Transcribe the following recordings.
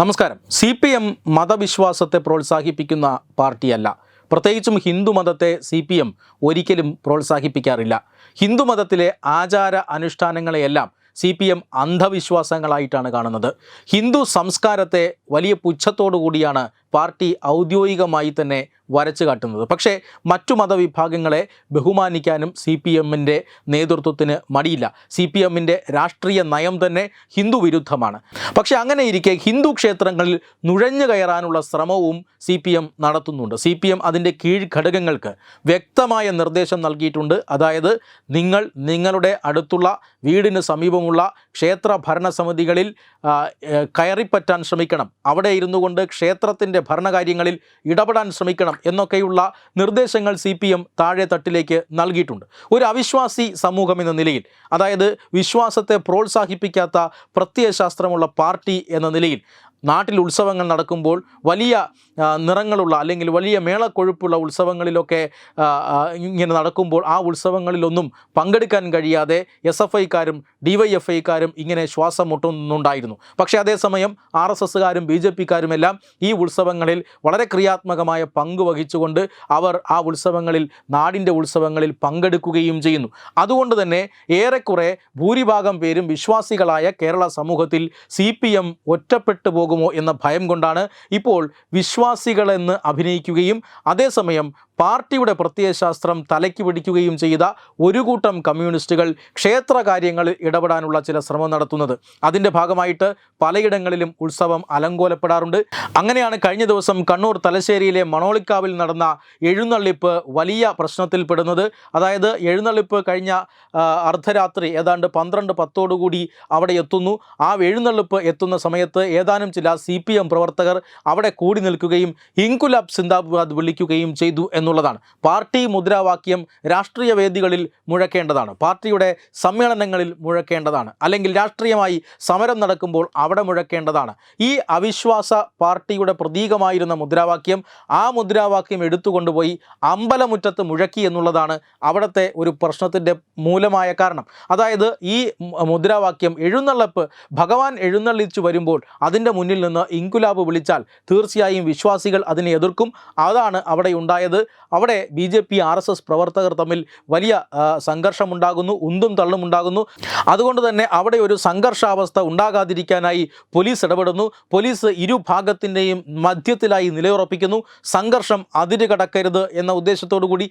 നമസ്കാരം. C P M മതവിശ്വാസത്തെ പ്രോത്സാഹിപ്പിക്കുന്ന പാർട്ടിയല്ല. പ്രത്യേകിച്ചും ഹിന്ദു മതത്തെ സി പി എം ഒരിക്കലും പ്രോത്സാഹിപ്പിക്കാറില്ല. ഹിന്ദു മതത്തിലെ ആചാര അനുഷ്ഠാനങ്ങളെയെല്ലാം സി പി എം അന്ധവിശ്വാസങ്ങളായിട്ടാണ് കാണുന്നത്. ഹിന്ദു സംസ്കാരത്തെ വലിയ പുച്ഛത്തോടു കൂടിയാണ് പാർട്ടി ഔദ്യോഗികമായി തന്നെ വരച്ചു കാട്ടുന്നത്. പക്ഷേ മറ്റു മതവിഭാഗങ്ങളെ ബഹുമാനിക്കാനും സി പി എമ്മിന്റെ നേതൃത്വത്തിന് മടിയില്ല. സി പി എമ്മിന്റെ രാഷ്ട്രീയ നയം തന്നെ ഹിന്ദു വിരുദ്ധമാണ് പക്ഷേ അങ്ങനെ ഇരിക്കെ ഹിന്ദു ക്ഷേത്രങ്ങളിൽ നുഴഞ്ഞു കയറാനുള്ള ശ്രമവും സി പി എം നടത്തുന്നുണ്ട്. സി പി എം അതിന്റെ കീഴ്ഘടകങ്ങൾക്ക് വ്യക്തമായ നിർദ്ദേശം നൽകിയിട്ടുണ്ട്. അതായത് നിങ്ങൾ നിങ്ങളുടെ അടുത്തുള്ള വീടിന് സമീപമുള്ള ക്ഷേത്ര ഭരണസമിതികളിൽ കയറിപ്പറ്റാൻ ശ്രമിക്കണം. അവിടെ ഇരുന്നു കൊണ്ട് ക്ഷേത്രത്തിന്റെ ഭരണകാര്യങ്ങളിൽ ഇടപെടാൻ ശ്രമിക്കണം എന്നൊക്കെയുള്ള നിർദ്ദേശങ്ങൾ സി പി എം താഴെ തട്ടിലേക്ക് നൽകിയിട്ടുണ്ട്. ഒരു അവിശ്വാസി സമൂഹം എന്ന നിലയിൽ അതായത് വിശ്വാസത്തെ പ്രോത്സാഹിപ്പിക്കാത്ത പ്രത്യയശാസ്ത്രമുള്ള പാർട്ടി എന്ന നിലയിൽ നാട്ടിൽ ഉത്സവങ്ങൾ നടക്കുമ്പോൾ വലിയ നിറങ്ങളുള്ള അല്ലെങ്കിൽ വലിയ മേളക്കൊഴുപ്പുള്ള ഉത്സവങ്ങളിലൊക്കെ ഇങ്ങനെ നടക്കുമ്പോൾ ആ ഉത്സവങ്ങളിലൊന്നും പങ്കെടുക്കാൻ കഴിയാതെ എസ് എഫ് ഐക്കാരും ഡി വൈ എഫ് ഐക്കാരും ഇങ്ങനെ ശ്വാസം മുട്ടുന്നുണ്ടായിരുന്നു. പക്ഷേ അതേസമയം ആർ എസ് എസ്സുകാരും ബി ജെ പിക്കാരും എല്ലാം ഈ ഉത്സവങ്ങളിൽ വളരെ ക്രിയാത്മകമായ പങ്ക് വഹിച്ചുകൊണ്ട് അവർ ആ ഉത്സവങ്ങളിൽ നാടിന്റെ ഉത്സവങ്ങളിൽ പങ്കെടുക്കുകയും ചെയ്യുന്നു. അതുകൊണ്ട് തന്നെ ഏറെക്കുറെ ഭൂരിഭാഗം പേരും വിശ്വാസികളായ കേരള സമൂഹത്തിൽ സി പി എം ഒറ്റപ്പെട്ടു പോകുമോ എന്ന ഭയം കൊണ്ടാണ് ഇപ്പോൾ വിശ്വാസികളെന്ന് അഭിനയിക്കുകയും അതേസമയം പാർട്ടിയുടെ പ്രത്യയശാസ്ത്രം തലയ്ക്ക് പിടിക്കുകയും ചെയ്ത ഒരു കൂട്ടം കമ്മ്യൂണിസ്റ്റുകൾ ക്ഷേത്രകാര്യങ്ങളിൽ ഇടപെടാനുള്ള ചില ശ്രമം നടത്തുന്നത്. അതിന്റെ ഭാഗമായിട്ട് പലയിടങ്ങളിലും ഉത്സവം അലങ്കോലപ്പെടാറുണ്ട്. അങ്ങനെയാണ് കഴിഞ്ഞ ദിവസം കണ്ണൂർ തലശ്ശേരിയിലെ മണോളിക്കാവിൽ നടന്ന എഴുന്നള്ളിപ്പ് വലിയ പ്രശ്നത്തിൽപ്പെടുന്നത് അതായത് എഴുന്നള്ളിപ്പ് കഴിഞ്ഞ അർദ്ധരാത്രി ഏതാണ്ട് പന്ത്രണ്ട് പത്തോടുകൂടി അവിടെ എത്തുന്നു. ആ എഴുന്നള്ളിപ്പ് എത്തുന്ന സമയത്ത് ഏതാനും ചില സി പ്രവർത്തകർ അവിടെ കൂടി നിൽക്കുകയും ഇൻകുലാബ് സിന്ദാബാദ് വിളിക്കുകയും ചെയ്തു എന്നുള്ളതാണ്. പാർട്ടി മുദ്രാവാക്യം രാഷ്ട്രീയ വേദികളിൽ മുഴക്കേണ്ടതാണ്. പാർട്ടിയുടെ സമ്മേളനങ്ങളിൽ മുഴക്കേണ്ടതാണ്. അല്ലെങ്കിൽ രാഷ്ട്രീയമായി സമരം നടക്കുമ്പോൾ അവിടെ മുഴക്കേണ്ടതാണ്. ഈ അവിശ്വാസ പാർട്ടിയുടെ പ്രതീകമായിരുന്ന മുദ്രാവാക്യം ആ മുദ്രാവാക്യം എടുത്തുകൊണ്ടുപോയി അമ്പലമുറ്റത്ത് മുഴക്കി എന്നുള്ളതാണ് അവിടുത്തെ ഒരു പ്രശ്നത്തിന്റെ മൂലമായ കാരണം. അതായത് ഈ മുദ്രാവാക്യം എഴുന്നള്ളപ്പ് ഭഗവാൻ എഴുന്നള്ളിച്ചു വരുമ്പോൾ അതിന്റെ മുന്നിൽ നിന്ന് ഇൻകുലാബ് വിളിച്ചാൽ തീർച്ചയായും വിശ്വാസികൾ അതിനെ എതിർക്കും. അതാണ് അവിടെ ഉണ്ടായത്. അവിടെ B J P R S S പ്രവർത്തകർ തമ്മിൽ വലിയ സംഘർഷമുണ്ടാകുന്നു ഉന്തും തള്ളും ഉണ്ടാകുന്നു. അതുകൊണ്ട് തന്നെ അവിടെ ഒരു സംഘർഷാവസ്ഥ ഉണ്ടാകാതിരിക്കാനായി പോലീസ് ഇടപെടുന്നു. പോലീസ് ഇരുഭാഗത്തിന്റെയും മധ്യത്തിലായി നിലയുറപ്പിക്കുന്നു. സംഘർഷം അതിരുകടക്കരുത് എന്ന ഉദ്ദേശത്തോടു കൂടി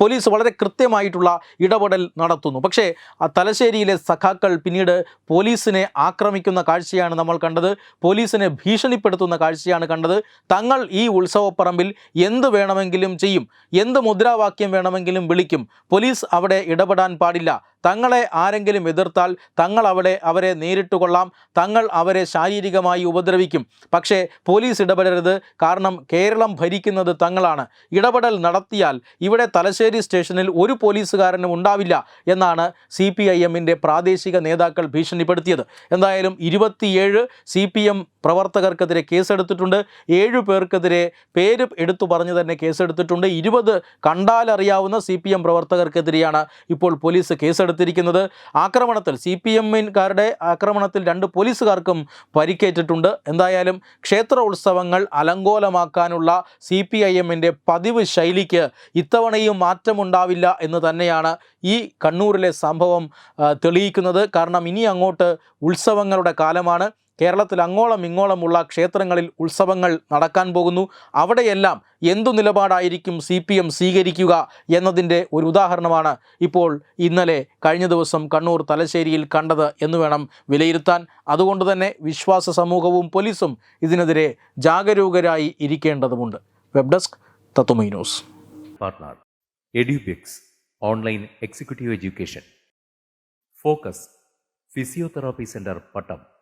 പോലീസ് വളരെ കൃത്യമായിട്ടുള്ള ഇടപെടൽ നടത്തുന്നു. പക്ഷേ ആ തലശ്ശേരിയിലെ സഖാക്കൾ പിന്നീട് പോലീസിനെ ആക്രമിക്കുന്ന കാഴ്ചയാണ് നമ്മൾ കണ്ടത്. പോലീസിനെ ഭീഷണിപ്പെടുത്തുന്ന കാഴ്ചയാണ് കണ്ടത്. തങ്ങൾ ഈ ഉത്സവപ്പറമ്പിൽ എന്ത് വേണമെങ്കിലും ചെയ്യും. എന്ത് മുദ്രാവാക്യം വേണമെങ്കിലും വിളിക്കും. പോലീസ് അവിടെ ഇടപെടാൻ പാടില്ല. തങ്ങളെ ആരെങ്കിലും എതിർത്താൽ തങ്ങൾ അവിടെ അവരെ നേരിട്ട് കൊള്ളാം. തങ്ങൾ അവരെ ശാരീരികമായി ഉപദ്രവിക്കും. പക്ഷേ പോലീസ് ഇടപെടരുത്. കാരണം കേരളം ഭരിക്കുന്നത് തങ്ങളാണ്. ഇടപെടൽ നടത്തിയാൽ ഇവിടെ തലശ്ശേരി സ്റ്റേഷനിൽ ഒരു പോലീസുകാരനും ഉണ്ടാവില്ല എന്നാണ് സി പി ഐ എമ്മിന്റെ പ്രാദേശിക നേതാക്കൾ ഭീഷണിപ്പെടുത്തിയത്. എന്തായാലും ഇരുപത്തിയേഴ് സി പി എം പ്രവർത്തകർക്കെതിരെ കേസെടുത്തിട്ടുണ്ട്. ഏഴു പേർക്കെതിരെ പേര് എടുത്തു പറഞ്ഞു തന്നെ കേസെടുത്തിട്ടുണ്ട്. ഇരുപത് കണ്ടാലറിയാവുന്ന സി പി എം പ്രവർത്തകർക്കെതിരെയാണ് ഇപ്പോൾ പോലീസ് കേസെടുത്തിരിക്കുന്നത്. ആക്രമണത്തിൽ സി പി എമ്മിൻകാരുടെ ആക്രമണത്തിൽ രണ്ട് പോലീസുകാർക്കും പരിക്കേറ്റിട്ടുണ്ട്. എന്തായാലും ക്ഷേത്ര ഉത്സവങ്ങൾ അലങ്കോലമാക്കാനുള്ള സി പി ഐ എമ്മിന്റെ പതിവ് ശൈലിക്ക് ഇത്തവണയും മാറ്റമുണ്ടാവില്ല എന്ന് തന്നെയാണ് ഈ കണ്ണൂരിലെ സംഭവം തെളിയിക്കുന്നത്. കാരണം ഇനി അങ്ങോട്ട് ഉത്സവങ്ങളുടെ കാലമാണ്. കേരളത്തിൽ അങ്ങോളം ഇങ്ങോളമുള്ള ക്ഷേത്രങ്ങളിൽ ഉത്സവങ്ങൾ നടക്കാൻ പോകുന്നു. അവിടെയെല്ലാം എന്തു നിലപാടായിരിക്കും സി പി എം സ്വീകരിക്കുക എന്നതിന്റെ ഒരു ഉദാഹരണമാണ് ഇപ്പോൾ ഇന്നലെ കഴിഞ്ഞ ദിവസം കണ്ണൂർ തലശ്ശേരിയിൽ കണ്ടത് എന്ന് വേണം വിലയിരുത്താൻ. അതുകൊണ്ട് തന്നെ വിശ്വാസ സമൂഹവും പോലീസും ഇതിനെതിരെ ജാഗരൂകരായി ഇരിക്കേണ്ടതുമുണ്ട്. Web desk Tatwamayi news. online executive education focus physiotherapy center പട്ടം.